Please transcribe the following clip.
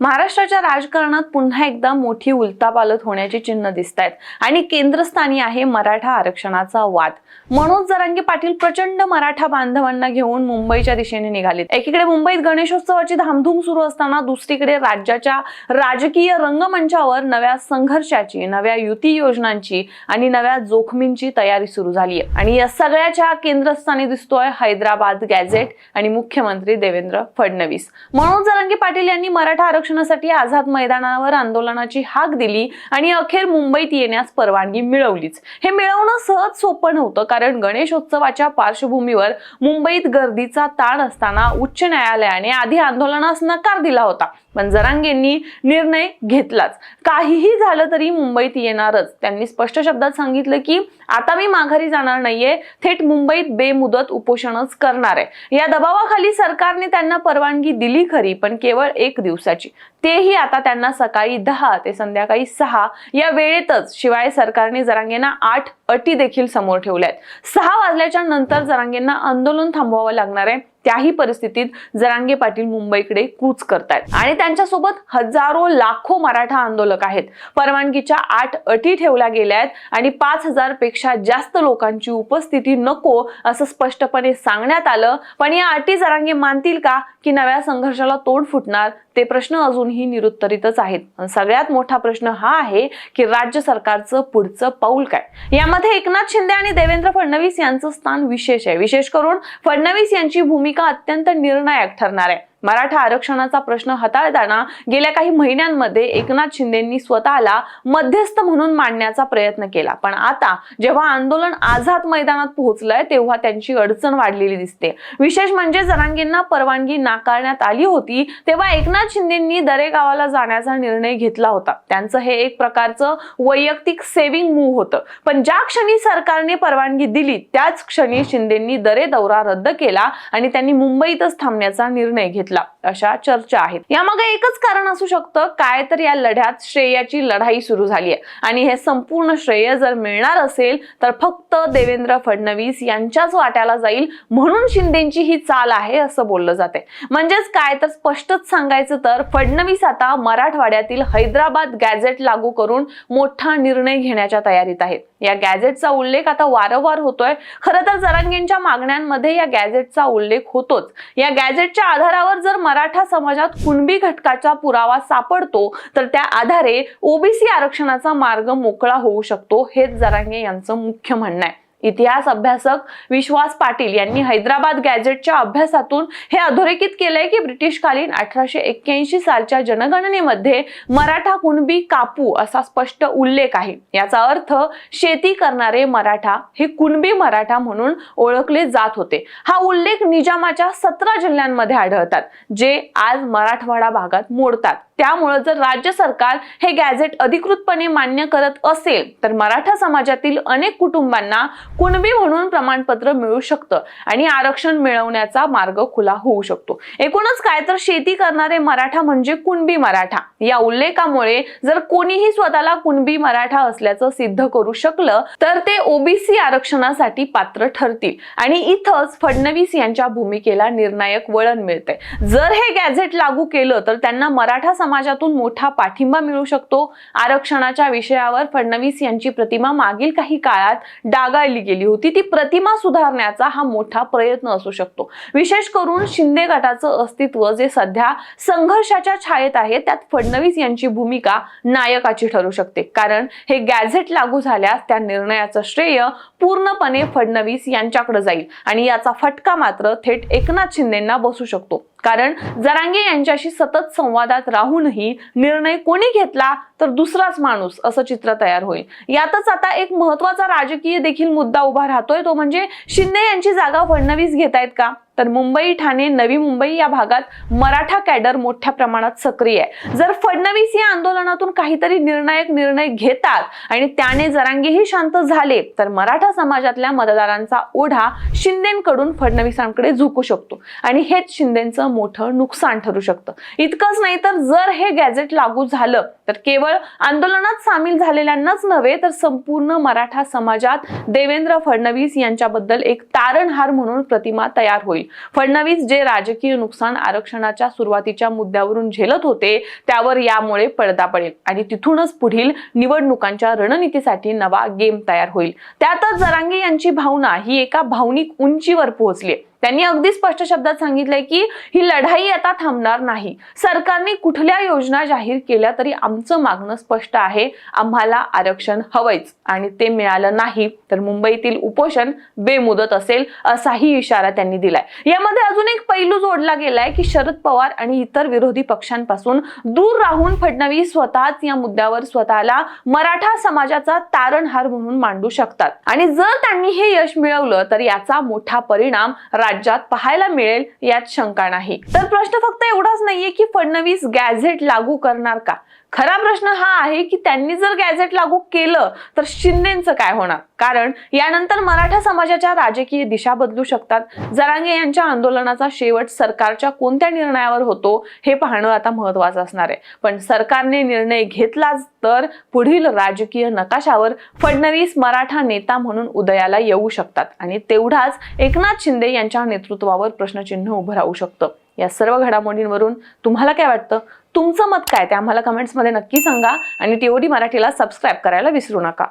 महाराष्ट्राच्या राजकारणात पुन्हा एकदा मोठी उलतापालत होण्याची चिन्ह दिसत आहेत आणि केंद्रस्थानी आहे मराठा आरक्षणाचा वाद. मनोज जरांगे पाटील प्रचंड मराठा बांधवांना घेऊन मुंबईच्या दिशेने निघालेत. एकीकडे मुंबईत गणेशोत्सवाची धामधूम सुरू असताना दुसरीकडे राज्याच्या राजकीय रंगमंचावर नव्या संघर्षाची नव्या युती योजनांची आणि नव्या जोखमींची तयारी सुरू झाली आहे आणि या सगळ्याच्या केंद्रस्थानी दिसतोय हैदराबाद गॅझेट आणि मुख्यमंत्री देवेंद्र फडणवीस. मनोज जरांगे पाटील यांनी मराठा आरक्षण आरक्षणासाठी आझाद मैदानावर आंदोलनाची हाक दिली आणि अखेर मुंबईत येण्यास परवानगी मिळवलीच. हे मिळवणं सहज सोपं नव्हतं कारण गणेशोत्सवाच्या पार्श्वभूमीवर मुंबईत गर्दीचा ताण असताना उच्च न्यायालयाने आधी आंदोलनास नकार दिला होता. पण जरांगेंनी निर्णय घेतलाच. काहीही झालं तरी मुंबईत येणारच. त्यांनी स्पष्ट शब्दात सांगितलं की आता मी माघारी जाणार नाहीये थेट मुंबईत बेमुदत उपोषणच करणार आहे. या दबावाखाली सरकारने त्यांना परवानगी दिली खरी पण केवळ एक दिवसाची. तेही आता त्यांना सकाळी दहा ते संध्याकाळी सहा या वेळेतच. शिवाय सरकारने जरांगेंना आठ अटी देखील समोर ठेवल्या आहेत सहा वाजल्याच्या नंतर जरांगेंना आंदोलन थांबवावं लागणार आहे. त्याही परिस्थितीत जरांगे पाटील मुंबईकडे कूच करतायत. आणि त्यांच्यासोबत हजारो लाखो मराठा आंदोलक आहेत. परवानगीच्या आठ अटी ठेवल्या गेल्या आहेत आणि पाच हजारपेक्षा जास्त लोकांची उपस्थिती नको असं स्पष्टपणे सांगण्यात आलं. पण या अटी जरांगे मानतील का? की नव्या संघर्षाला तोंड फुटणार? ते प्रश्न अजूनही निरुत्तरितच आहेत. सगळ्यात मोठा प्रश्न हा आहे की राज्य सरकारचं पुढचं पाऊल काय? यामध्ये एकनाथ शिंदे आणि देवेंद्र फडणवीस यांचं स्थान विशेष आहे. विशेष करून फडणवीस यांची भूमिका अत्यंत निर्णायक ठरणार आहे. मराठा आरक्षणाचा प्रश्न हाताळताना गेल्या काही महिन्यांमध्ये एकनाथ शिंदेंनी स्वतःला मध्यस्थ म्हणून मांडण्याचा प्रयत्न केला. पण आता जेव्हा आंदोलन आझाद मैदानात पोहोचलंय तेव्हा त्यांची अडचण वाढलेली दिसते. विशेष म्हणजे जरांगींना परवानगी नाकारण्यात आली होती तेव्हा एकनाथ शिंदेंनी दरे गावाला जाण्याचा निर्णय घेतला होता. त्यांचं हे एक प्रकारचं वैयक्तिक सेव्हिंग मूव्ह होतं. पण ज्या क्षणी सरकारने परवानगी दिली त्याच क्षणी शिंदेंनी दरे दौरा रद्द केला आणि त्यांनी मुंबईतच थांबण्याचा निर्णय घेतला. अशा चर्चा आहेत. यामागे एकच कारण असू शकतं काय तर या लढ्यात श्रेयाची लढाई सुरू झाली आहे आणि हे संपूर्ण श्रेय जर मिळणार असेल तर फक्त देवेंद्र फडणवीस यांच्याच वाट्याला जाईल म्हणून शिंदेची ही चाल आहे असं बोललं जाते म्हणजेच काय तर स्पष्टच सांगायचं तर फडणवीस आता मराठवाड्यातील हैदराबाद गॅझेट लागू करून मोठा निर्णय घेण्याच्या तयारीत आहेत. या गॅझेटचा उल्लेख आता वारंवार होतोय. खरं तर जरांगेंच्या मागण्यांमध्ये या गॅझेटचा उल्लेख होतोच. या गॅझेटच्या आधारावर जर मराठा समाजात कुणबी घटकाचा पुरावा सापडतो तर त्या आधारे ओबीसी आरक्षणाचा मार्ग मोकळा होऊ शकतो हेच जरांगे यांचं मुख्य म्हणणं आहे. इतिहास अभ्यासक विश्वास पाटील यांनी हैदराबाद गॅझेटच्या अभ्यासातून हे अधोरेखित केलंय की ब्रिटिशकालीन अठराशे एक्क्याऐंशी सालच्या जनगणनेमध्ये मराठा कुणबी कापू असा स्पष्ट उल्लेख आहे. याचा अर्थ शेती करणारे मराठा हे कुणबी मराठा म्हणून ओळखले जात होते. हा उल्लेख निजामाच्या सतरा जिल्ह्यांमध्ये आढळतात जे आज मराठवाडा भागात मोडतात. त्यामुळे जर राज्य सरकार हे गॅझेट अधिकृतपणे मान्य करत असेल तर मराठा समाजातील अनेक कुटुंबांना कुणबी म्हणून प्रमाणपत्र मिळू शकतं आणि आरक्षण मिळवण्याचा मार्ग खुला होऊ शकतो. एकूणच काय तर शेती करणारे मराठा म्हणजे कुणबी मराठा. या उल्लेखामुळे जर कोणीही स्वतःला कुणबी मराठा असल्याचं सिद्ध करू शकलं तर ते ओबीसी आरक्षणासाठी पात्र ठरतील. आणि इथंच फडणवीस यांच्या भूमिकेला निर्णायक वळण मिळते जर हे गॅझेट लागू केलं तर त्यांना मराठा समाजातून मोठा पाठिंबा मिळू शकतो. आरक्षणाच्या विषयावर फडणवीस यांची प्रतिमा मागील काही काळात डागाळली गेली होती ती प्रतिमा सुधारण्याचा हा मोठा प्रयत्न असू शकतो. विशेष करून शिंदे गटाचं अस्तित्व जे सध्या संघर्षाच्या छायेत आहे त्यात फडणवीस यांची भूमिका नायकाची ठरू शकते. कारण हे गॅझेट लागू झाल्यास त्या निर्णयाचं श्रेय पूर्णपणे फडणवीस यांच्याकडे जाईल आणि याचा फटका मात्र थेट एकनाथ शिंदेना बसू शकतो. कारण जरांगे यांच्याशी सतत संवादात राहूनही निर्णय कोणी घेतला तर दुसराच माणूस असं चित्र तयार होईल. यातच आता एक महत्त्वाचा राजकीय देखील मुद्दा उभा राहतोय तो म्हणजे शिंदे यांची जागा फडणवीस घेतायत का? तर मुंबई ठाणे नवी मुंबई या भागात मराठा कॅडर मोठ्या प्रमाणात सक्रिय आहे. जर फडणवीस या आंदोलनातून काहीतरी निर्णायक निर्णय घेतात आणि त्याने जरांगीही शांत झाले तर मराठा समाजातल्या मतदारांचा ओढा शिंदेकडून फडणवीसांकडे झुकू शकतो आणि हेच शिंदेचं मोठं नुकसान ठरू शकतं. इतकंच नाही तर जर हे गॅझेट लागू झालं तर केवळ आंदोलनात सामील झालेल्यांनाच नव्हे तर संपूर्ण मराठा समाजात देवेंद्र फडणवीस यांच्याबद्दल एक तारणहार म्हणून प्रतिमा तयार होईल. फडणवीस जे राजकीय नुकसान आरक्षणाच्या सुरुवातीच्या मुद्द्यावरून झेलत होते त्यावर यामुळे पडदा पडेल. आणि तिथूनच पुढील निवडणुकांच्या रणनीतीसाठी नवा गेम तयार होईल. त्यातच जरांगे यांची भावना ही एका भावनिक उंचीवर पोहोचली त्यांनी अगदी स्पष्ट शब्दात सांगितलंय की ही लढाई आता थांबणार नाही. सरकारने कुठल्या योजना जाहीर केल्या तरी आमचं मागणं स्पष्ट आहे. आम्हाला आरक्षण हवंच आणि ते मिळालं नाही तर मुंबईतील उपोषण बेमुदत असेल असाही इशारा त्यांनी दिलाय. यामध्ये अजून एक पैलू जोडला गेलाय की शरद पवार आणि इतर विरोधी पक्षांपासून दूर राहून फडणवीस स्वतःच या मुद्द्यावर स्वतःला मराठा समाजाचा तारणहार म्हणून मांडू शकतात. आणि जर त्यांनी हे यश मिळवलं तर याचा मोठा परिणाम राज्यात पाहायला मिळेल यात शंका नाही. तर प्रश्न फक्त एवढाच नाहीये की फडणवीस गॅझेट लागू करणार का? खरा प्रश्न हा आहे की त्यांनी जर गॅझेट लागू केलं तर शिंदेचं काय होणार? कारण यानंतर मराठा समाजाच्या राजकीय दिशा बदलू शकतात. जरांगे यांच्या आंदोलनाचा शेवट सरकारच्या कोणत्या निर्णयावर होतो हे पाहणं आता महत्वाचं असणार आहे. पण सरकारने निर्णय घेतलाच तर पुढील राजकीय नकाशावर फडणवीस मराठा नेता म्हणून उदयाला येऊ शकतात. आणि तेवढाच एकनाथ शिंदे यांच्या नेतृत्वावर प्रश्नचिन्ह उभं राहू शकतं. या सर्व घडामोडींवरून तुम्हाला काय वाटतं? तुमचं मत काय? ते आम्हाला कमेंट्समध्ये नक्की सांगा आणि टीओडी मराठीला सबस्क्राईब करायला विसरू नका.